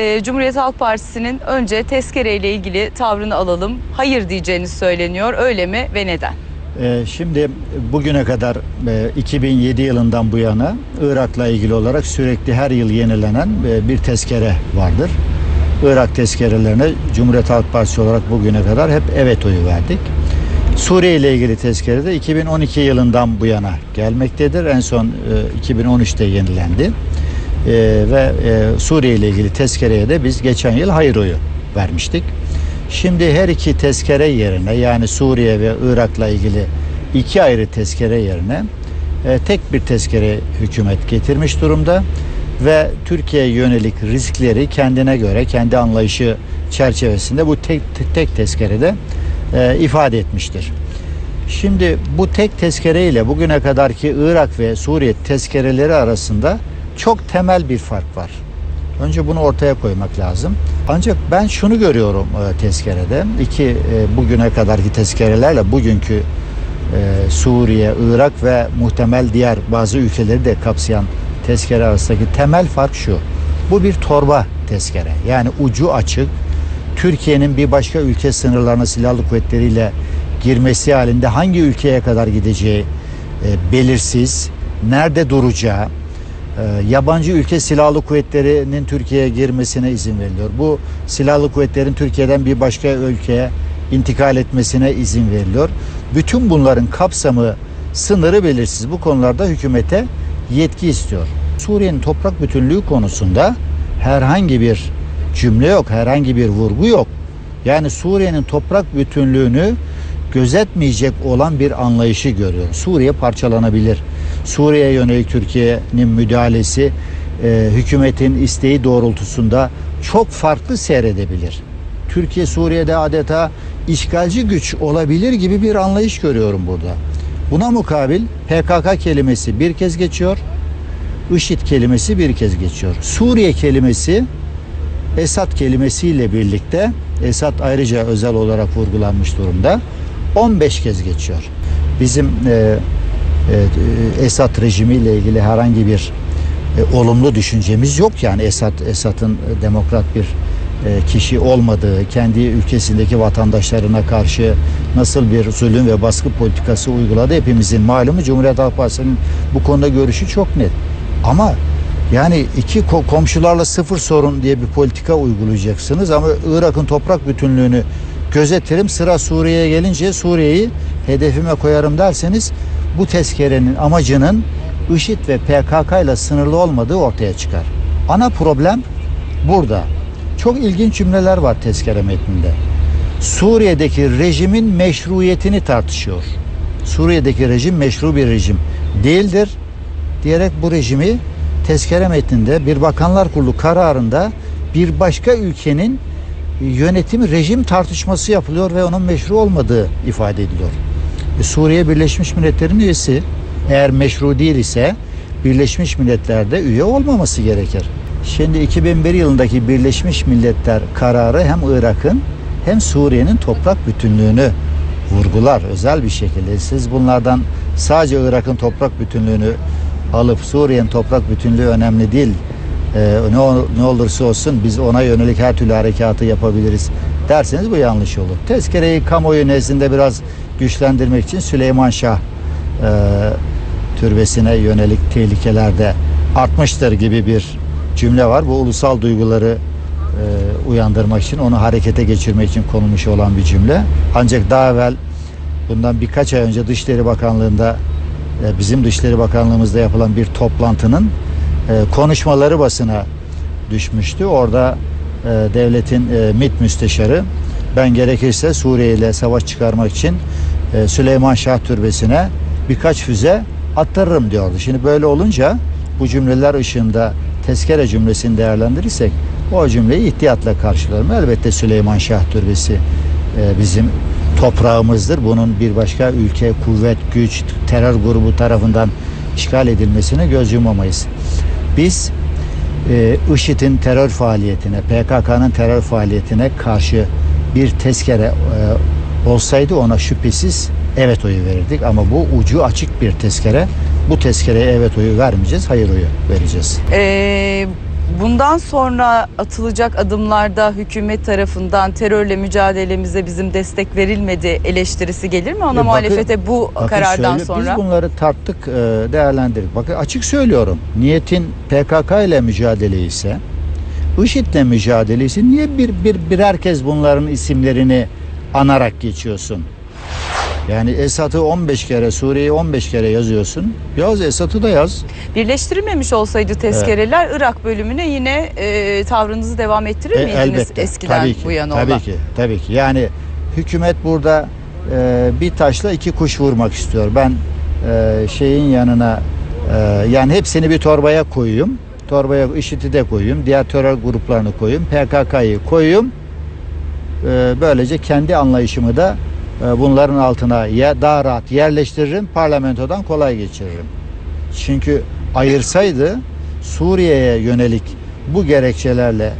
Ee, Cumhuriyet Halk Partisi'nin önce tezkere ile ilgili tavrını alalım. Hayır diyeceğini söyleniyor. Öyle mi ve neden? Ee, Şimdi bugüne kadar e, 2007 yılından bu yana Irak'la ilgili olarak sürekli her yıl yenilenen e, bir tezkere vardır. Irak tezkerelerine Cumhuriyet Halk Partisi olarak bugüne kadar hep evet oyu verdik. Suriye ile ilgili tezkere de 2012 yılından bu yana gelmektedir. En son e, 2013'te yenilendi. E, ve e, Suriye ile ilgili tezkereye de biz geçen yıl hayır oyu vermiştik. Şimdi her iki tezkere yerine yani Suriye ve Irak'la ilgili iki ayrı tezkere yerine e, tek bir tezkere hükümet getirmiş durumda ve Türkiye'ye yönelik riskleri kendine göre kendi anlayışı çerçevesinde bu tek tek tezkerede e, ifade etmiştir. Şimdi bu tek tezkere ile bugüne kadarki Irak ve Suriye tezkereleri arasında çok temel bir fark var. Önce bunu ortaya koymak lazım. Ancak ben şunu görüyorum e, tezkerede. İki e, bugüne kadarki tezkerelerle bugünkü e, Suriye, Irak ve muhtemel diğer bazı ülkeleri de kapsayan tezkere arasındaki temel fark şu. Bu bir torba tezkere. Yani ucu açık. Türkiye'nin bir başka ülke sınırlarına silahlı kuvvetleriyle girmesi halinde hangi ülkeye kadar gideceği e, belirsiz. Nerede duracağı, yabancı ülke silahlı kuvvetlerinin Türkiye'ye girmesine izin veriliyor. Bu silahlı kuvvetlerin Türkiye'den bir başka ülkeye intikal etmesine izin veriliyor. Bütün bunların kapsamı, sınırı belirsiz. Bu konularda hükümete yetki istiyor. Suriye'nin toprak bütünlüğü konusunda herhangi bir cümle yok, herhangi bir vurgu yok. Yani Suriye'nin toprak bütünlüğünü gözetmeyecek olan bir anlayışı görüyor. Suriye parçalanabilir. Suriye'ye yönelik Türkiye'nin müdahalesi e, hükümetin isteği doğrultusunda çok farklı seyredebilir. Türkiye Suriye'de adeta işgalci güç olabilir gibi bir anlayış görüyorum burada. Buna mukabil PKK kelimesi bir kez geçiyor. IŞİD kelimesi bir kez geçiyor. Suriye kelimesi Esad kelimesiyle birlikte Esad ayrıca özel olarak vurgulanmış durumda. 15 kez geçiyor. Bizim e, Esad rejimiyle ilgili herhangi bir e, olumlu düşüncemiz yok yani Esad Esad'ın demokrat bir e, kişi olmadığı, kendi ülkesindeki vatandaşlarına karşı nasıl bir zulüm ve baskı politikası uyguladı hepimizin malumu Cumhuriyet Halk Partisi'nin bu konuda görüşü çok net. Ama yani iki ko- komşularla sıfır sorun diye bir politika uygulayacaksınız ama Irak'ın toprak bütünlüğünü gözetirim sıra Suriye'ye gelince Suriye'yi hedefime koyarım derseniz bu tezkerenin amacının IŞİD ve PKK ile sınırlı olmadığı ortaya çıkar. Ana problem burada. Çok ilginç cümleler var tezkere metninde. Suriye'deki rejimin meşruiyetini tartışıyor. Suriye'deki rejim meşru bir rejim değildir diyerek bu rejimi tezkere metninde bir bakanlar kurulu kararında bir başka ülkenin yönetim rejim tartışması yapılıyor ve onun meşru olmadığı ifade ediliyor. E, Suriye Birleşmiş Milletler'in üyesi eğer meşru değil ise Birleşmiş Milletler'de üye olmaması gerekir. Şimdi 2001 yılındaki Birleşmiş Milletler kararı hem Irak'ın hem Suriye'nin toprak bütünlüğünü vurgular özel bir şekilde. Siz bunlardan sadece Irak'ın toprak bütünlüğünü alıp Suriye'nin toprak bütünlüğü önemli değil. Ee, ne, ne olursa olsun biz ona yönelik her türlü harekatı yapabiliriz derseniz bu yanlış olur. Tezkereyi kamuoyu nezdinde biraz güçlendirmek için Süleyman Şah e, türbesine yönelik tehlikelerde artmıştır gibi bir cümle var. Bu ulusal duyguları e, uyandırmak için, onu harekete geçirmek için konulmuş olan bir cümle. Ancak daha evvel bundan birkaç ay önce Dışişleri Bakanlığı'nda e, bizim Dışişleri Bakanlığımızda yapılan bir toplantının e, konuşmaları basına düşmüştü. Orada e, devletin e, MİT müsteşarı ben gerekirse Suriye ile savaş çıkarmak için e, Süleyman Şah Türbesi'ne birkaç füze attırırım diyordu. Şimdi böyle olunca bu cümleler ışığında tezkere cümlesini değerlendirirsek o cümleyi ihtiyatla karşılarım. Elbette Süleyman Şah Türbesi e, bizim toprağımızdır. Bunun bir başka ülke, kuvvet, güç, terör grubu tarafından işgal edilmesine göz yumamayız. Biz e, IŞİD'in terör faaliyetine, PKK'nın terör faaliyetine karşı bir tezkere e, olsaydı ona şüphesiz evet oyu verirdik. Ama bu ucu açık bir tezkere. Bu tezkereye evet oyu vermeyeceğiz, hayır oyu vereceğiz. Ee, Bundan sonra atılacak adımlarda hükümet tarafından terörle mücadelemize bizim destek verilmedi eleştirisi gelir mi ana E, bakın- muhalefete bu Bakın karardan söyle- sonra? Biz bunları tarttık, e, değerlendirdik. Bakın açık söylüyorum. Niyetin PKK ile mücadele ise, IŞİD'le mücadele ise niye bir, bir birer kez bunların isimlerini anarak geçiyorsun? Yani Esad'ı 15 kere, Suriye'yi 15 kere yazıyorsun. Yaz Esad'ı da yaz. Birleştirilmemiş olsaydı tezkereler Irak bölümüne yine e, tavrınızı devam ettirir E, miydiniz elbette. eskiden tabii ki, bu yana tabii olan? ki, tabii ki. Yani hükümet burada e, bir taşla iki kuş vurmak istiyor. Ben e, şeyin yanına e, yani hepsini bir torbaya koyayım. Torbaya IŞİD'i de koyayım. Diğer terör gruplarını koyayım. PKK'yı koyayım. E, böylece kendi anlayışımı da bunların altına daha rahat yerleştiririm. Parlamentodan kolay geçiririm. Çünkü ayırsaydı Suriye'ye yönelik bu gerekçelerle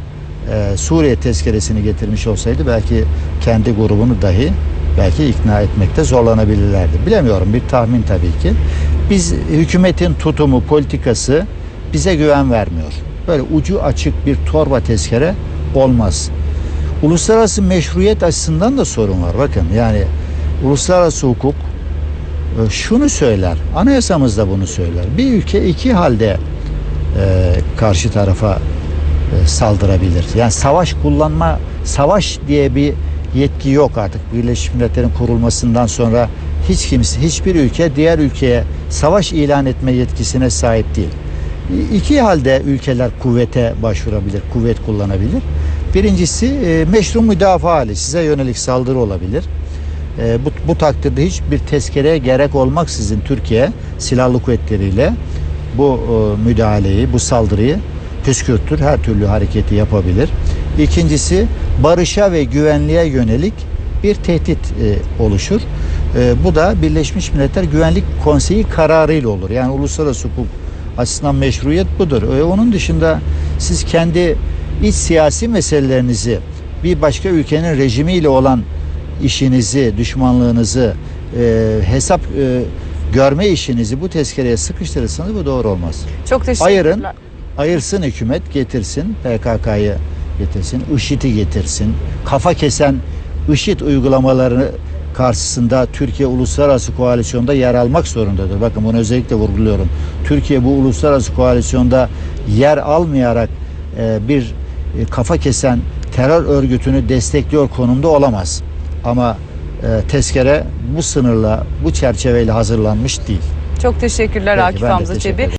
e, Suriye tezkeresini getirmiş olsaydı belki kendi grubunu dahi belki ikna etmekte zorlanabilirlerdi. Bilemiyorum bir tahmin tabii ki. Biz hükümetin tutumu, politikası bize güven vermiyor. Böyle ucu açık bir torba tezkere olmaz. Uluslararası meşruiyet açısından da sorun var. Bakın yani uluslararası hukuk e, şunu söyler. Anayasamız da bunu söyler. Bir ülke iki halde e, karşı tarafa e, saldırabilir. Yani savaş kullanma, savaş diye bir yetki yok artık. Birleşmiş Milletler'in kurulmasından sonra hiç kimse, hiçbir ülke diğer ülkeye savaş ilan etme yetkisine sahip değil. İki halde ülkeler kuvvete başvurabilir, kuvvet kullanabilir. Birincisi e, meşru müdafaa hali, size yönelik saldırı olabilir. E, bu, bu takdirde hiçbir tezkereye gerek olmaksızın Türkiye silahlı kuvvetleriyle bu e, müdahaleyi, bu saldırıyı püskürtür, her türlü hareketi yapabilir. İkincisi barışa ve güvenliğe yönelik bir tehdit e, oluşur. E, bu da Birleşmiş Milletler Güvenlik Konseyi kararıyla olur. Yani uluslararası hukuk açısından meşruiyet budur. E, onun dışında siz kendi iç siyasi meselelerinizi bir başka ülkenin rejimiyle olan işinizi, düşmanlığınızı, e, hesap e, görme işinizi bu tezkereye sıkıştırırsanız bu doğru olmaz. Çok teşekkürler. Ayırın, ayırsın hükümet, getirsin PKK'yı getirsin, IŞİD'i getirsin. Kafa kesen IŞİD uygulamalarını karşısında Türkiye uluslararası koalisyonda yer almak zorundadır. Bakın bunu özellikle vurguluyorum. Türkiye bu uluslararası koalisyonda yer almayarak e, bir e, kafa kesen terör örgütünü destekliyor konumda olamaz. Ama e, tezkere bu sınırla, bu çerçeveyle hazırlanmış değil. Çok teşekkürler Peki, Akif Hamza Çebi.